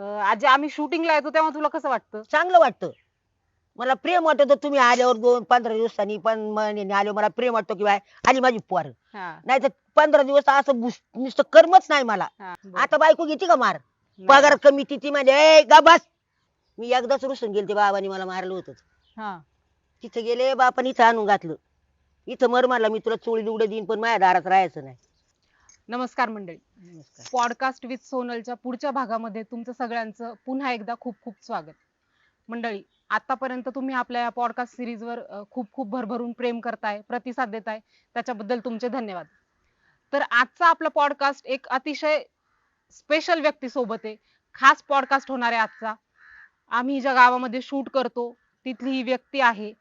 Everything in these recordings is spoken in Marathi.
अं, आजी आम्ही शूटिंगला येतो तेव्हा तुला कसं वाटतं? चांगलं वाटतं. मला प्रेम वाटत तुम्ही आल्यावर दोन पंधरा दिवसांनी पण महिन्यानी आल्यावर मला प्रेम वाटतं की बाय आली माझी पोर. हा, नाही तर पंधरा दिवस असं बुस- नुसतं कर्मच नाही मला. हा, बरं. आता बायको घेते का मार? नाही. पगार कमी तिची म्हणजे ए गा बस. मी एकदाच रुसून गेलते बाबांनी मला मारलं होतं. हा, तिथं गेले बापाने इथं आणून घातलं. इथं मर मारला मी तुला चोळी लुगडं देईन पण माझ्या दारात राहायचं नाही. नमस्कार मंडळी. पॉडकास्ट विथ सोनलच्या पुढच्या भागामध्ये तुमचं सगळ्यांचं पुन्हा एकदा खूप खूप स्वागत. मंडळी आतापर्यंत तुम्ही आपल्या या पॉडकास्ट सिरीजवर खूप खूप भरभरून प्रेम करताय प्रतिसाद देताय त्याच्याबद्दल तुमचे धन्यवाद. तर आजचा आपला पॉडकास्ट एक अतिशय स्पेशल व्यक्ती सोबत आहे. खास पॉडकास्ट होणार आहे आजचा. आम्ही ज्या गावामध्ये शूट करतो तिथली ही व्यक्ती आहे.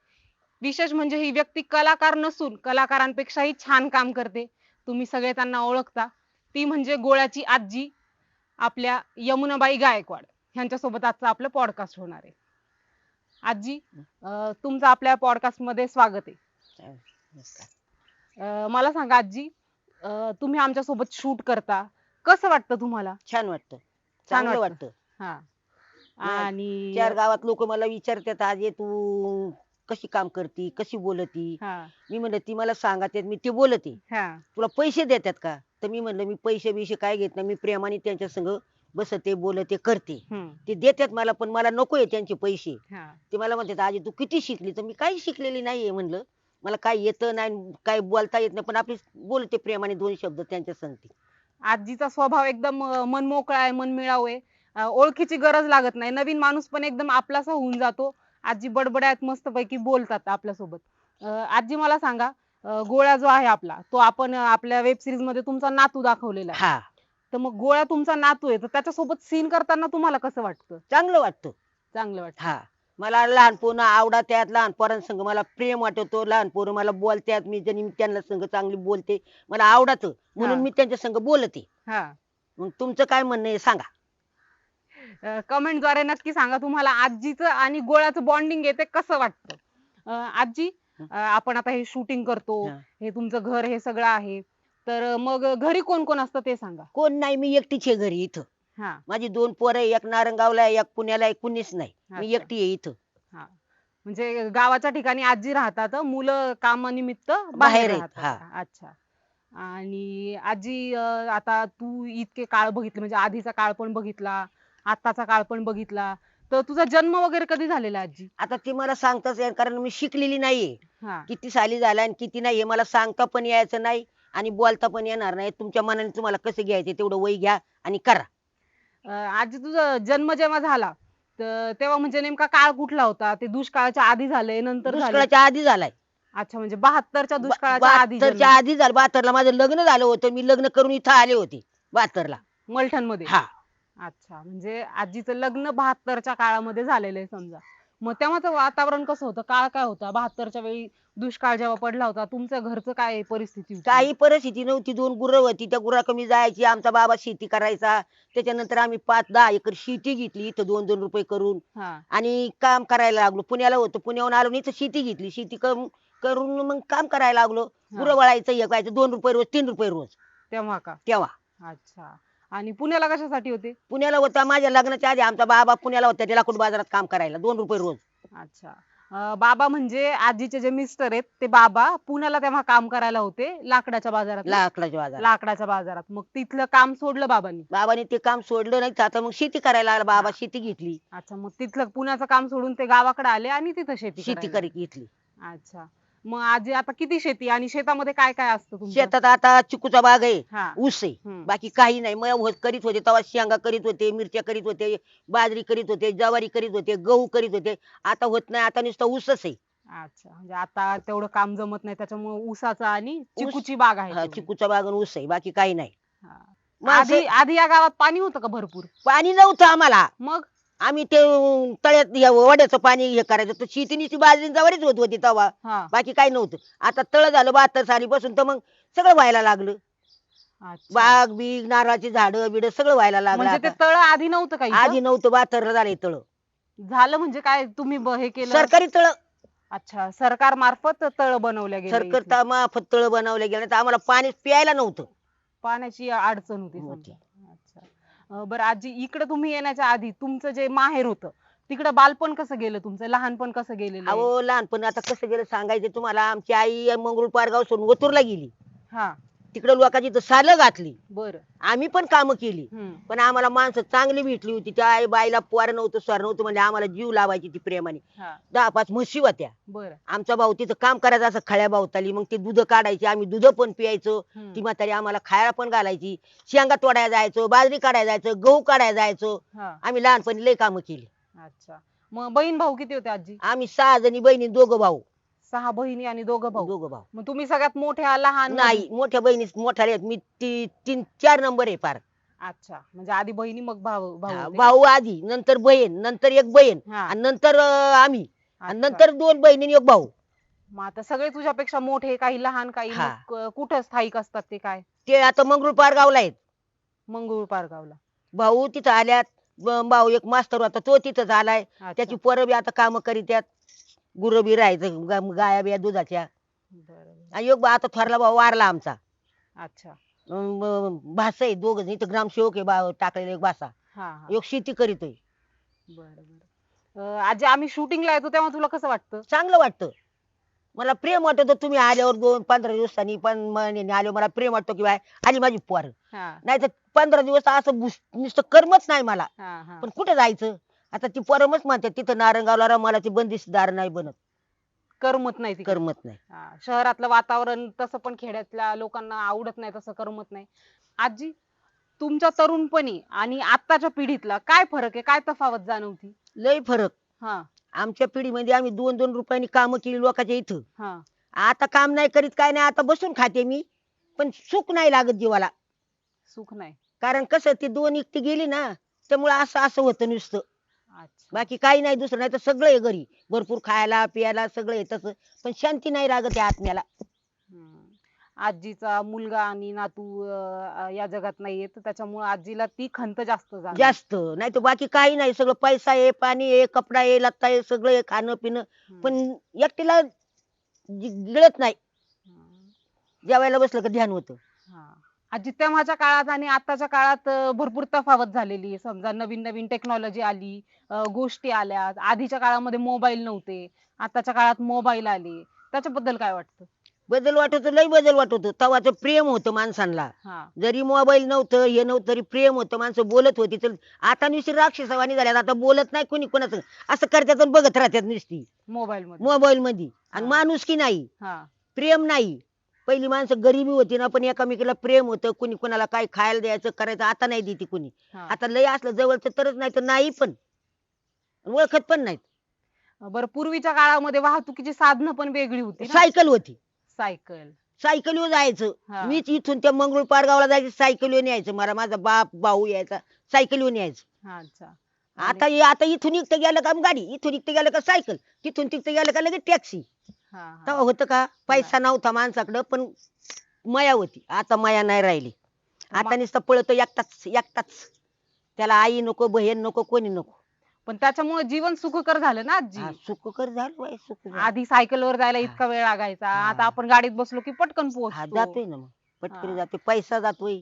विशेष म्हणजे ही व्यक्ती कलाकार नसून कलाकारांपेक्षाही छान काम करते. तुम्ही सगळे त्यांना ओळखता. ती म्हणजे गोळ्याची आजी आपल्या यमुनाबाई गायकवाड ह्यांच्यासोबत आजचं आपलं पॉडकास्ट होणार आहे. आजी अं, तुमचं आपल्या पॉडकास्टमध्ये स्वागत आहे. अं, मला सांगा आजी अं, तुम्ही आमच्यासोबत शूट करता. कसं वाटतं तुम्हाला? छान वाटतं. चांगलं वाटतं. वाटतं. हा. आणि चार गावात लोक मला विचारतात आज तू कशी काम करती कशी बोलती? हा. मी म्हणलं ती मला सांगत मी ते बोलते. हा. तुला पैसे देतात का? तर मी म्हणलं मी पैसे बिशे काय घेत नाही मी प्रेमाने त्यांच्या संग बसते बोलते करते. हम्म, ते देतात मला पण मला नकोय त्यांचे पैसे. हा. ते मला म्हणतात आजी तू किती शिकली? तर मी काही शिकलेली नाहीये म्हणलं. मला काय येतं नाही काय बोलता येत नाही पण आपली बोलते प्रेमाने दोन शब्द त्यांच्या संगती. आजीचा स्वभाव एकदम अं, मनमोकळा आहे मनमिळाऊ आहे. अं, ओळखीची गरज लागत नाही. नवीन माणूस पण एकदम आपलासा होऊन जातो. आजी बडबड्यात मस्त पैकी बोलतात आपल्यासोबत. आजी मला सांगा गोळ्या जो आहे आपला तो आपण आपल्या वेब सिरीजमध्ये तुमचा नातू दाखवलेला हा. तर मग गोळ्या तुमचा नातू आहे तर त्याच्यासोबत सीन करताना तुम्हाला कसं वाटतं? चांगलं वाटतं. चांगलं वाटतं. हा. मला लहान पोरं आवडत्यात लहान पोरांसंग मला प्रेम वाटतो लहान पोरं मला बोलत्यात मी मी त्यांना संग चांगली बोलते मला आवडत. म्हणून. मी त्यांच्या संग बोलते. हा. मग तुमचं काय म्हणणं आहे सांगा. कमेंटद्वारे नक्की सांगा तुम्हाला आजीचं आणि गोळ्याचं बॉन्डिंग आहे ते कसं वाटतं? अं, आजी अं, आपण आता हे शूटिंग करतो हा. हे तुमचं घर हे सगळं आहे. तर मग घरी कोण कोण असतं ते सांगा. कोण नाही मी एकटीच आहे घरी इथं. हा. माझी दोन पोरं आहे, एक नारंगावला आहे, एक पुण्याला आहे, कुणीच नाही. मी अच्छा. एकटी आहे इथं. हा. म्हणजे गावाच्या ठिकाणी आजी राहतात मुलं कामानिमित्त बाहेर बाहेर आहेत, राहतात अच्छा. आणि आजी अं, आता तू इतके काळ बघितले म्हणजे आधीचा काळ पण बघितला आताचा काळ पण बघितला. तर तुझा जन्म वगैरे कधी झालेला आजी? आता ती मला सांगताच येईल कारण मी शिकलेली नाहीये. हा. किती साली झाला आणि किती नाही हे मला सांगता पण यायचं नाही आणि बोलता पण येणार नाही. तुमच्या मनाने तुम्हाला कसं घ्यायचं तेवढं वय घ्या आणि करा. अं, आजी तुझा जन्म जेव्हा झाला तर तेव्हा म्हणजे नेमका काळ कुठला होता? ते दुष्काळाच्या आधी झाले नंतर दुष्काळाच्या आधी झालाय. अच्छा म्हणजे बहात्तरच्या दुष्काळाच्या आधी बहात्तरच्या. आधी झालं. बहात्तरला माझं लग्न झालं होतं. मी लग्न करून इथं आले होते बहात्तरला. मलठणमध्ये हा. अच्छा म्हणजे आजीचं लग्न बहात्तरच्या काळामध्ये झालेलं आहे समजा. मग तेव्हाचं वातावरण कसं होतं? काळ काय होता? बहात्तरच्या वेळी दुष्काळ जेव्हा पडला होता तुमच्या घरचं काय परिस्थिती होती? काही परिस्थिती नव्हती. दोन गुरं होती. त्या गुरा कमी जायची. आमचा बाबा शेती करायचा. त्याच्यानंतर आम्ही पाच दहा एकर शेती घेतली. इथं दोन दोन रुपये करून. हा. आणि काम करायला लागलो. पुण्याला होतो. पुण्याहून आलो आणि इथं शेती घेतली. शेती करून करून मग काम करायला लागलो. गुरं वळायचं हे करायचं दोन रुपये रोज तीन रुपये रोज. तेव्हा का? तेव्हा. अच्छा. आणि पुण्याला कशासाठी होते? पुण्याला होता. माझ्या लग्नाच्या आधी आमचा बाबा पुण्याला होता. ते लाकूड बाजारात काम करायला. दोन रुपये रोज. अच्छा. अं, बाबा म्हणजे आजीचे जे मिस्टर आहेत ते बाबा पुण्याला तेव्हा काम करायला होते लाकडाच्या बाजारात ना? लाकडाच्या बाजारात. लाकडाच्या बाजारात. मग तिथलं काम सोडलं बाबांनी? बाबाने ते काम सोडलं नाही. आता मग शेती करायला लागला. बाबा शेती घेतली. अच्छा. मग तिथलं पुण्याचं काम सोडून ते गावाकडे आले आणि तिथं शेती शेती करायला करी घेतली. अच्छा. मग आजी आता किती शेती आणि शेतामध्ये काय काय असतं तुमचं? शेतात आता चिकूचा बाग आहे ऊस आहे. हम्म. बाकी काही नाही. मग होत- करीत होते तेव्हा शेंगा करीत होते मिरच्या करीत होते बाजरी करीत होते ज्वारी करीत होते गहू करीत होते. आता होत नाही आता नुसतं ऊसच आहे. अच्छा. म्हणजे आता तेवढं काम जमत नाही त्याच्यामुळे ऊसाचं आणि चिकूची बाग आहे. चिकूचा बाग आणि ऊस आहे बाकी काही नाही. हा. मग आधी आधी या गावात पाणी होतं का भरपूर? पाणी नव्हतं आम्हाला. मग? आम्ही ते अं, तळ्यात हे वड्याचं पाणी हे करायचं तर शेतीनीची बाजरी जवळच होत होती तेव्हा हा बाकी काही नव्हतं आता तळ झालं बहात्तर साली पासून तर मग सगळं व्हायला लागलं अच्छा. बाग बीग नारळाची झाडं बिड सगळं व्हायला लागलं म्हणजे ते आता. तळ आधी नव्हतं काही आधी नव्हतं बहात्तर झाले तळ झालं म्हणजे काय तुम्ही ब- हे केलं सरकारी तळ अच्छा सरकार मार्फत तळ बनवल्या गेले सरकार. मार्फत तळ बनवले गेले तर आम्हाला पाणी प्यायला नव्हतं पाण्याची अडचण होती होती. समजा. बरं आजी इकडे तुम्ही येण्याच्या आधी तुमचं जे माहेर होतं तिकडे बालपण कसं गेलं तुमचं? लहानपण कसं गेलेलं आहे? अहो लहानपण आता कसं गेलं सांगायचं तुम्हाला? आमची आई मंगरुळ पारगाव सोडून ओतूरला गेली. हा. तिकडे लोकांची तर सालं घातली. बरं. आम्ही पण कामं केली. पण आम्हाला माणसं चांगली भेटली होती. त्या आई बाईला पोर नव्हतं स्वर नव्हतं म्हणजे आम्हाला जीव लावायची ती प्रेमाने. दहा पाच म्हशी होत्या. बरं. आमचा भाऊ तिथं काम करायचं असं खळ्या भावताली. मग ते दूध काढायचे आम्ही दूध पण पियायचो. हम्म. ती म्हातारी आम्हाला खायला पण घालायची. शेंगा तोडायला जायचो बाजरी काढायला जायचो गहू काढायला जायचो. हा. आम्ही लहानपणी लय कामं केली. अच्छा. मग बहीण भाऊ किती होते आजी? आम्ही सहा जणी बहिणी दोघं भाऊ. सहा बहिणी आणि दोघं भाऊ. दोघं भाऊ. मग तुम्ही सगळ्यात मोठ्या लहान नाही मोठ्या बहिणी मोठ्या आहेत मी ती तीन चार नंबर आहे पार अच्छा म्हणजे आधी बहिणी मग भाऊ भाऊ होते? भाऊ आधी नंतर बहीण नंतर एक बहीण हा. आणि नंतर अं, आम्ही. आणि अच्छा. नंतर दोन बहिणी आणि एक भाऊ. मग आता सगळे तुझ्यापेक्षा मोठे काही लहान काही हा. मग कुठं स्थायिक असतात ते काय? ते आता मंगरुळ पारगावला आहेत. मंगळूर पारगावला. भाऊ तिथं आल्यात ब- भाऊ एक मास्तर होता तो तिथं आलाय अच्छा. त्याची पोरं बी आता काम करीत्यात. गुरं बी राहायचं गा- गाया बिया दुधाच्या. बरं. आणि एक बा- आता थोरला भाऊ वारला आमचा. अच्छा. भासा आहे दोघ इथं ग्रामसेवक आहे बा टाकलेला एक भासा. हा हा. एक शेती करीतोय बरं बरं अं, आजी आम्ही शूटिंगला येतो तेव्हा तुला कसं वाटतं? चांगलं वाटतं. मला प्रेम वाटत होतं तुम्ही आल्यावर दोन पंधरा दिवसांनी पण महिन्याने आल्यावर मला प्रेम वाटतं की बाय आली माझी पोर. हा. नाही तर पंधरा दिवस असं बुस- नुसतं करमत नाही मला. हा हा. पण कुठे जायचं? आता ती पोरमच म्हणतात तिथं नारंगावला मला ती बंदिशदार नाही बनत. करमत नाही तिकडे. करमत नाही. हा, शहरातलं वातावरण तसं पण खेड्यातल्या लोकांना आवडत नाही तसं करमत नाही. आजी तुमच्या तरुणपणी आणि आत्ताच्या पिढीतला काय फरक आहे? काय तफावत जाणवती? लय फरक. हा. आमच्या पिढीमध्ये आम्ही दोन दोन रुपयांनी कामं केली लोकांच्या इथं. हा. आता काम नाही करीत काय नाही आता बसून खाते मी. पण सुख नाही लागत जीवाला. सुख नाही. कारण कसं ते दोन एकटी गेली ना त्यामुळे असं असं होतं नुसतं. बाकी काही नाही दुसरं नाही तर सगळं आहे घरी. भरपूर खायला पियाला सगळं आहे तसं. पण शांती नाही लागत त्या आत्म्याला. हम्म. आजीचा मुलगा आणि नातू अं, या जगात नाहीये तर त्याच्यामुळे आजीला ती खंत जास्त झाली. जास्त. नाही तर बाकी काही नाही. सगळं पैसा आहे पाणी आहे कपडा आहे लत्ता आहे सगळं आहे खाणं पिणं. पण एकटीला जी- गिळत नाही. हम्म. जेवायला बसलं का ध्यान होतं. हा. आजी तेव्हाच्या काळात आणि आताच्या काळात भरपूर तफावत झालेली आहे. समजा नवीन नवीन टेक्नॉलॉजी आली गोष्टी आल्या. आधीच्या काळामध्ये मोबाईल नव्हते. आताच्या काळात मोबाईल आले. त्याच्याबद्दल काय वाटतं? बदल वाटत लय बदल वाटत होतं. तेव्हाचं प्रेम होतं माणसांना. हा. जरी मोबाईल नव्हतं हे नव्हतं तरी प्रेम होतं. माणसं बोलत होती तर आता नुसती राक्षसवाणी झाल्यात. आता बोलत नाही कोणी कोणाचं. असं करतात आणि बघत राहतात नुसती. मोबाईल मध्ये. मोबाईल मध्ये. आणि हा. माणूस की नाही? हा. प्रेम नाही. पहिली माणसं गरिबी होती ना पण एकामेकीला प्रेम होतं. कुणी कोणाला काय खायला द्यायचं करायचं आता नाही देते कुणी. हा. आता लय असलं जवळचं तरच नाही तर नाही पण. ओळखत पण नाहीत. बरं पूर्वीच्या काळामध्ये वाहतुकीची साधनं पण वेगळी होती ना? सायकल होती. सायकल. सायकलीवर जायचं. हा. मीच इथून त्या मंगरुळ पारगावला जायचं सायकलीवर यायचं मला माझा बाप भाऊ यायचा सायकलीवर यायचं हा अच्छा. आता हे- आता इथून इथं गेलं का गाडी. इथून इथं गेलं का सायकल. तिथून तिथं गेलं का लगेच टॅक्सी. हा तेव्हा होतं का पैसा नव्हता माणसाकडं पण मया होती. आता मया नाही राहिली. आता नुसतं पळतो एकटाच एकटाच. त्याला आई नको बहीण नको कोणी नको. पण त्याच्यामुळे जीवन सुखकर झालं ना आजी? सुखकर झालं बाई सुख झालं. आधी सायकलवर जायला. इतका वेळ लागायचा. हा. आता आपण गाडीत बसलो की पटकन हा पोहोचतो जातोय ना मग. पटकन हा. जाते पैसा जातोय.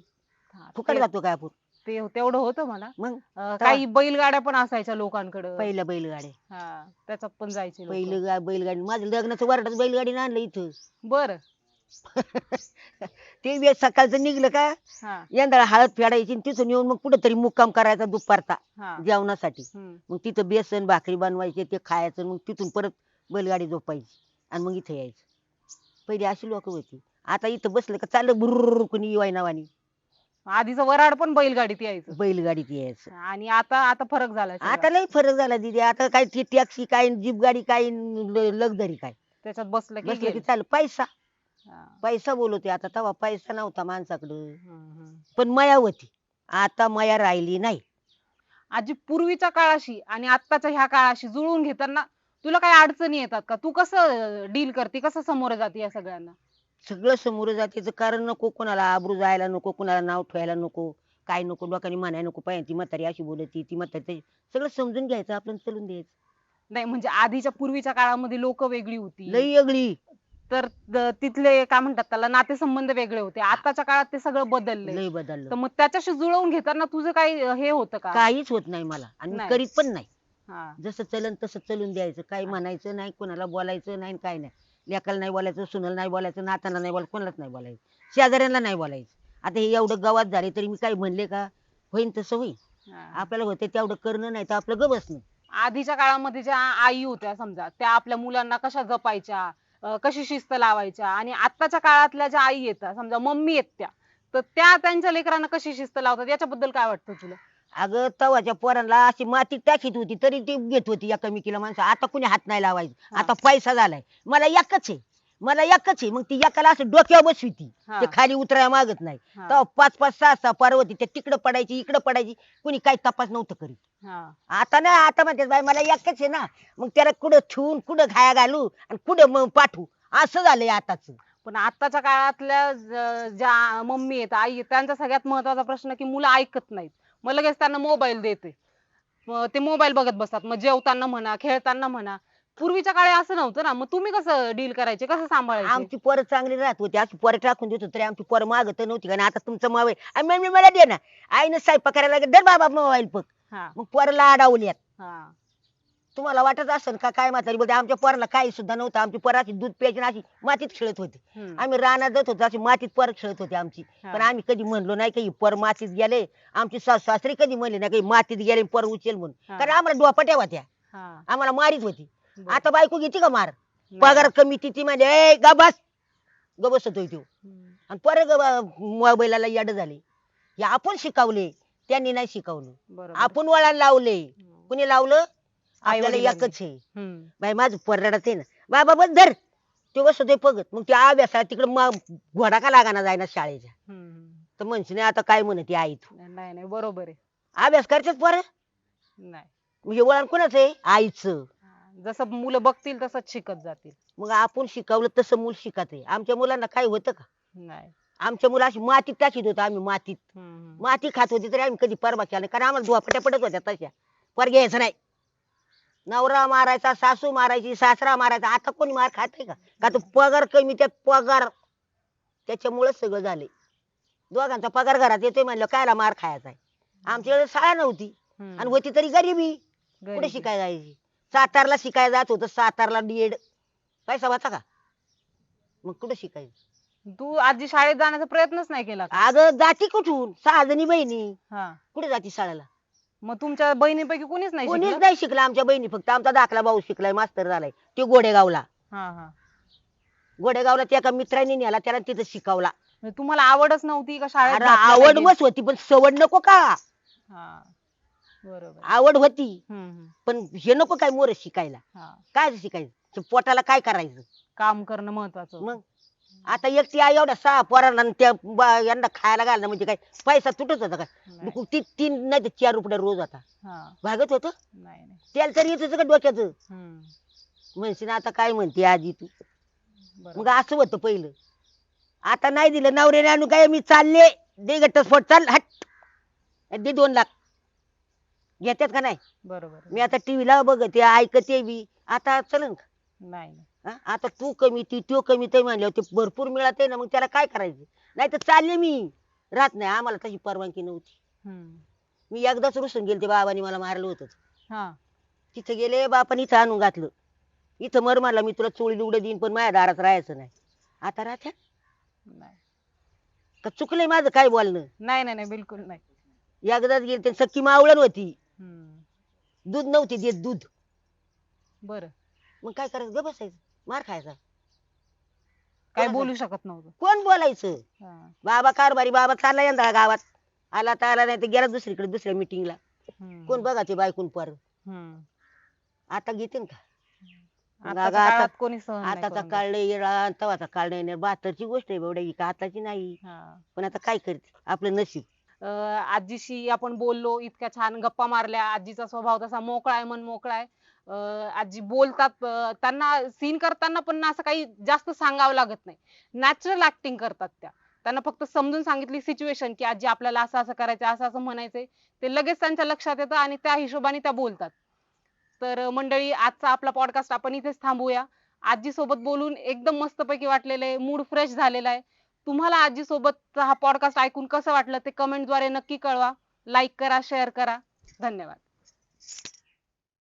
हा, फुकट ते- जातो काय आपण? ते तेवढं होतं म्हणा मग? अं, काही बैलगाड्या पण असायच्या लोकांकडे. पहिलं बैलगाडी. हा त्याच्यात पण जायचे लोकं. पहिलं गा- बैलगाडी माझं लग्नाचं वारटाच बैलगाडी आणलं इथं. बर. ते सकाळचं निघलं का? हा. यंदा हळद फेडायची आणि तिथून येऊन मग कुठेतरी मुक्काम करायचा दुपारचा हा. जेवणासाठी. हम्म. मग तिथं बेसन भाकरी बनवायचे ते खायचं मग तिथून परत बैलगाडी झोपायची आणि मग इथं यायचं. पहिली अशी लोक होती. आता इथं बसलं का चाललं बुर्र कुणी येवाय नावानी. आधीचं वराड पण बैलगाडीत यायचं. बैलगाडीत यायचं. आणि आता आता फरक झालाय सगळा. आता लई फरक झाला दिदी. आता काय ती टॅक्सी काय जीप गाडी काय लक्झरी काय? त्याच्यात बसलं की बसलं की गेलं. चाल पैसा. हा. पैसा बोलवते आता तेव्हा पैसा नव्हता माणसाकडं. हम्म, हम्म. पण मया होती. आता मया राहिली नाही. आजी पूर्वीच्या काळाशी आणि आत्ताच्या ह्या काळाशी जुळवून घेताना तुला काही अडचणी येतात का? तू कसं डील करते? कसं समोर जाते या सगळ्यांना? सगळं समोर जातीचं कारण नको कोणाला आबरू जायला नको कोणाला नाव ठेवायला नको काय नको लोकांनी म्हणायला नको पाहिजे ती म्हातारी अशी बोलती ती म्हातारी तशी. सगळं समजून घ्यायचं आपण चलून द्यायचं. नाही म्हणजे आधीच्या पूर्वीच्या काळामध्ये लोक वेगळी होती. लई अगळी तर द- तिथले काय म्हणतात त्याला नातेसंबंध वेगळे होते. आताच्या काळात ते सगळं बदललंय. लय बदललं. तर मग त्याच्याशी जुळवून घेताना तुझं काही हे होतं का? काहीच होत नाही मला. आणि मी नाही. करीत पण नाही. हा. जसं चलन तसं चलून द्यायचं. काही. म्हणायचं नाही कोणाला बोलायचं नाही काय नाही. लेकाला नाही बोलायचं सुनाला नाही बोलायचं नाताला नाही बोलायचं कोणालाच नाही बोलायचं. शेजाऱ्यांना नाही बोलायचं. आता हे एवढं गावात झाले तरी मी काही म्हणले का? होईन तसं होईन. हा. आपल्याला होते तेवढं करणं नाही तर आपलं ग बसणं. आधीच्या काळामध्ये ज्या आई होत्या समजा त्या आपल्या मुलांना कशा जपायच्या अं, कशी शिस्त लावायच्या आणि आताच्या काळातल्या ज्या आई येतात समजा मम्मी आहेत त्या तर त्या त्यांच्या लेकरांना कशी शिस्त लावतात? याच्याबद्दल काय वाटतं तुला? अगं तवाच्या पोरांना अशी माती टाकीत होती तरी ती घेत होती एकामेकीला माणसं. आता कुणी हात नाही लावायचं. आता पैसा झालाय. मला एकच आहे. मला एकच आहे. मग ती एकाला असं डोक्यावर बसवी ती. हा. ते खाली उतरायला मागत नाही. हा. तेव्हा पाच पाच सहा सहा पार्वती. त्या तिकडं पडायची इकडं पडायची. कुणी काही तपास नव्हतं करीत. हा. आता नाही आता म्हणते बाई मला एकच आहे ना. मग त्याला कुठं ठेवून कुठं खाया घालू आणि कुठं मग पाठवू? असं झालंय आताच. पण आताच्या काळातल्या ज- ज्या मम्मी आहेत आई आहेत त्यांचा सगळ्यात महत्त्वाचा प्रश्न की मुलं ऐकत नाहीत. मग लगेच त्यांना मोबाईल देते. मग ते मोबाईल बघत बसतात. मग जेवताना म्हणा खेळताना म्हणा. पूर्वीच्या काळी असं नव्हतं ना. मग तुम्ही कसं डील करायचे? कसं सांभाळायचे? आमची पोरं चांगली राहत होती. अशी पोरं टाकून देत होती. तरी आमची पोरं मागत नव्हती. कारण आता तुमचा मोबाईल मम्मी मला दे ना. आईनं स्वयंपाक करायला लागेल. दर बाबा मोबाईल बघ. हा. मग पोराला अडवल्यात हा. तुम्हाला वाटत असेल का काय म्हातारी बोलते आमच्या पोराला काही सुद्धा नव्हतं आमची पोरं अशी दूध प्यायची आणि अशी मातीत खेळत होती हम्म. आम्ही रानात जात होतो अशी मातीत पोरं खेळत होती आमची हा. पण आम्ही कधी म्हणलो नाही की पोर मातीत गेले आमची सासू सासरी कधी म्हणले नाही की मातीत गेले पोर उचल म्हणून हा. कारण आम्हाला डोपाट्या होत्या हा. आम्हाला मारीत होती बरं. आता बायको घेते का मार नाही. पगार कमी ती ती म्हणजे ए गा बस ग बसतोय तो हम्म. आणि परत मोबाईलला याड झाले हे आपण शिकवले त्यांनी नाही शिकवलं बरोबर आपण वळण लावले हम्म. कुणी लावलं आपल्याला. एकच आहे. हम्म. बाई माझं पोरडात आहे ना. बाबा बस धर. ते बसतोय पगत मग ते अभ्यासा तिकडे घोडा का लागाना जायना शाळेच्या? हम्म. तर म्हणशील आता काय म्हणते आई तू? नाही नाही बरोबर आहे. अभ्यास करतेच पोर? नाही. म्हणजे वळण कोणाचं आहे? आईचं. हा. जसं मुलं बघतील तसंच शिकत जातील. मग आपण शिकवलं तसं मूल शिकत आहे. आमच्या मुलांना काय होतं का? नाही. आमच्या मुलं अशी मातीत टाकीत होतो आम्ही मातीत? हम्म. माती खात होती तरी आम्ही कधी परवा केला नाही. कारण आम्हाला धुवापट्या पडत होत्या तशा. पर घ्यायचं नाही. नवरा मारायचा सासू मारायची सासरा मारायचा आता कोणी मार खाते का? का तो पगार कमी त्यात पगार. त्याच्यामुळे सगळं झाले दोघांचा पगार घरात येतोय म्हणलं कायला मार खायचा आमच्याकडे शाळा नव्हती. हम्म. आणि होती तरी गरिबी. कुठे गरिबी. शिकायला जायची सातारला शिकायला जात होतं सातारला डीएड. पैसा वाचा का? मग कुठे शिकायचं? तू आजी शाळेत जाण्याचा प्रयत्नच नाही केला का? अगं जाती कुठून? सहा जणी बहिणी. हा. कुठे जाती शाळेला? मग तुमच्या बहिणीपैकी कोणीच नाही कोणीच शिकलं? नाही शिकला आमच्या बहिणी फक्त आमचा दाखला भाऊ शिकलाय मास्तर झालाय तो गोडेगावला. हा हा. गोडेगावला त्या एका मित्राने नेला त्याला तिथं शिकवला. म्हणजे तुम्हाला आवडच नव्हती का शाळेत अरे घातलं आवड? मस्त होती पण सवड नको का? हा बरोबर. आवड होती हम्म, हम्म. पण हे नको काय मोर शिकायला. हा. काय शिकायचं? ते पोटाला काय करायचं? काम करणं महत्वाचं. होतं. मग? आता एकटी आई एवढ्या सहा पोरांना आणि त्या बा- यांना खायला घालणं म्हणजे काय? पैसा तुटत होता नाही. काय ती तीन नाही तर चार रुपये रोज हा. भागत होत? नाही नाही. त्याला तरी येत का डोक्याचं? हम्म. म्हणशील आता काय म्हणते आजी तू? मग बरोबर. असं होतं पहिलं. आता नाही दिलं नवऱ्याने आणून काय मी चालले? दे घटस्फोट चाल हट. दे दोन लाख. घेतात का नाही? बरोबर. मी आता टीव्हीला बघते ऐकते बी. आता चलन का? नाही नाही. हा? आता तू कमी ती तो कमी ते म्हणल्यावर ते भरपूर मिळत आहे ना मग त्याला काय करायचं? नाही तर चालले मी. राहत नाही आम्हाला तशी परवानगी नव्हती. हम्म. मी एकदाच रुसून गेले ते बाबांनी मला मारलं होतं हा. तिथे गेले बापाने इथं आणून घातलं. इथं मर मारला मी तुला चोळी उडे देईन पण माझ्या दारात राहायचं नाही. आता राहत्या? नाही. का चुकलंय माझं काय बोलणं? नाही नाही नाही बिलकुल नाही. एकदाच गेले ते सख्खी मावळण होती. हम्म. दूध नव्हती देत दूध. बरं. मग काय करायचं? ग बसायचं. मार खायचा. काय? बोलू शकत नव्हतं. कोण बोलायचं? हा. बाबा कारभारी बाबा चालला यंदा गावात. आला तर आला नाही तर गेला दुसरीकडे दुसऱ्या मिटिंगला हम्म. कोण बघायचे बायकून पर? हम्म. आता घेते का? मग आताच्या अगं आता- काळात कोणी सहन नाही आताचा करून काळ नाही तवाचा काळ नाही. येणार बहात्तरची गोष्ट आहे एवढी का आताची नाही. हा. पण आता काय करते? आपलं नशीब. अं, आजीशी आपण बोललो इतक्या छान गप्पा मारल्या. आजीचा स्वभाव तसा मोकळा आहे मन मोकळा आहे. आजी बोलतात त्यांना सीन करताना पण असं काही जास्त सांगावं लागत नाही. नॅचरल ऍक्टिंग करतात त्या. त्यांना फक्त समजून सांगितली सिच्युएशन की आजी आपल्याला असं असं करायचं असं असं म्हणायचंय. ते लगेच त्यांच्या लक्षात येतं आणि त्या हिशोबाने त्या बोलतात. तर मंडळी आजचा आपला पॉडकास्ट आपण इथेच थांबूया. आजी सोबत बोलून एकदम मस्तपैकी वाटलेलं आहे. मूड फ्रेश झालेला आहे. तुम्हाला आजी सोबत हा पॉडकास्ट ऐकून कसं वाटलं ते कमेंटद्वारे नक्की कळवा. लाईक करा शेअर करा. धन्यवाद.